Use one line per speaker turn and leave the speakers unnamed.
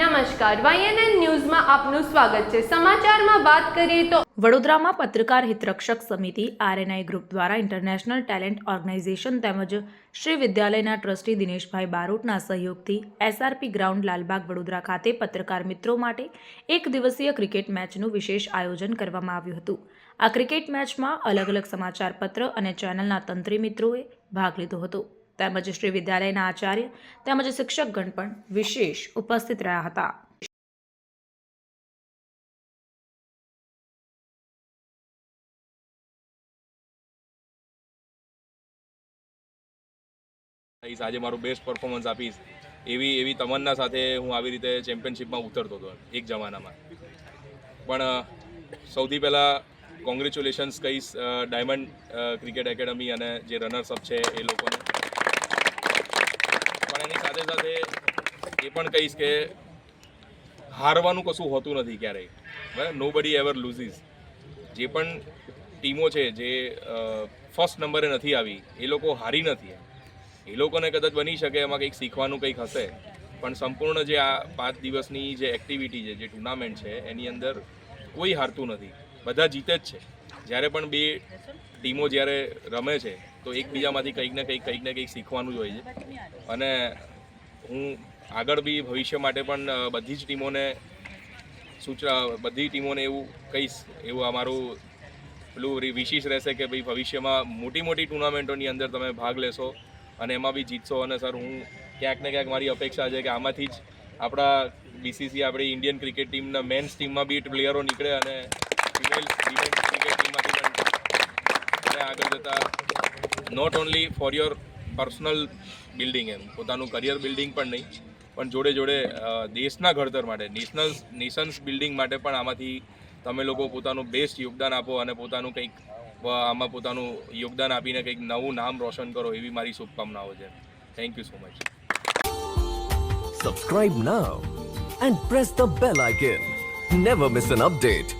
નમસ્કાર, વાયએનએન ન્યૂઝમાં આપનું સ્વાગત છે. સમાચારમાં વાત કરીએ તો
વડોદરામાં પત્રકાર હિતરક્ષક સમિતિ, આરએનઆઈ ગ્રુપ દ્વારા ઇન્ટરનેશનલ ટેલેન્ટ ઓર્ગેનાઇઝેશન તેમજ શ્રી વિદ્યાલયના ટ્રસ્ટી દિનેશભાઈ બારોટના સહયોગથી એસઆરપી ગ્રાઉન્ડ લાલબાગ વડોદરા ખાતે પત્રકાર મિત્રો માટે એક દિવસીય ક્રિકેટ મેચનું વિશેષ આયોજન કરવામાં આવ્યું હતું. આ ક્રિકેટ મેચમાં અલગ અલગ સમાચારપત્ર અને ચેનલના તંત્રી મિત્રોએ ભાગ લીધો હતો. તેમજ શ્રી વિદ્યાલયના આચાર્ય તેમજ શિક્ષકગણ પણ વિશેષ ઉપસ્થિત રહ્યા હતા.
આજે મારું બેસ્ટ પરફોર્મન્સ આપીશ. એવી એવી તમન્ના સાથે હું આવી રીતે ચેમ્પિયનશિપમાં ઉતરતો હતો એક જમાનામાં. પણ સૌથી પહેલાં કોંગ્રેચ્યુલેશન્સ કહીશ ડાયમંડ ક્રિકેટ એકેડમી અને જે રનર્સઅપ છે એ લોકોને. સાથે એ પણ કહીશ કે હારવાનું કશું હોતું નથી ક્યારેય. બરાબર? નો બડી એવર લૂઝીસ જે પણ ટીમો છે, જે ફર્સ્ટ નંબરે નથી આવી, એ લોકો હારી નથી એ લોકોને કદાચ બની શકે, એમાં કંઈક શીખવાનું કંઈક હશે. પણ સંપૂર્ણ જે આ પાંચ દિવસની જે એક્ટિવિટી છે, જે ટુર્નામેન્ટ છે, એની અંદર કોઈ હારતું નથી. બધા જીતે જ છે. જ્યારે પણ બે ટીમો જ્યારે રમે છે, તો એકબીજામાંથી કંઈક ને કંઈક કંઈક ને કંઈક શીખવાનું જ હોય છે. અને હું આગળ બી ભવિષ્ય માટે પણ બધી જ ટીમોને સૂચના, બધી ટીમોને એવું કહીશ, એવું અમારું પેલું વિશિષ રહેશે કે ભાઈ ભવિષ્યમાં મોટી મોટી ટુર્નામેન્ટોની અંદર તમે ભાગ લેશો અને એમાં બી જીતશો. અને સર, હું ક્યાંક ને ક્યાંક મારી અપેક્ષા છે કે આમાંથી જ આપણા બીસીસી આપણી ઇન્ડિયન ક્રિકેટ ટીમના મેન્સ ટીમમાં બી પ્લેયરો નીકળે અને ફિમેલ ક્રિકેટ ટીમમાંથી આગળ જતાં not only for your personal building એમ. પોતાનું કરિયર બિલ્ડિંગ પણ નહીં, પણ જોડે જોડે દેશના ઘડતર માટે નેશનલ નેશન્સ બિલ્ડિંગ માટે પણ આમાંથી તમે લોકો પોતાનું બેસ્ટ યોગદાન આપો અને પોતાનું કંઈક આમાં પોતાનું યોગદાન આપીને કંઈક નવું નામ રોશન કરો એવી મારી શુભકામનાઓ છે. Thank you so much
subscribe now and press the bell icon never miss an update.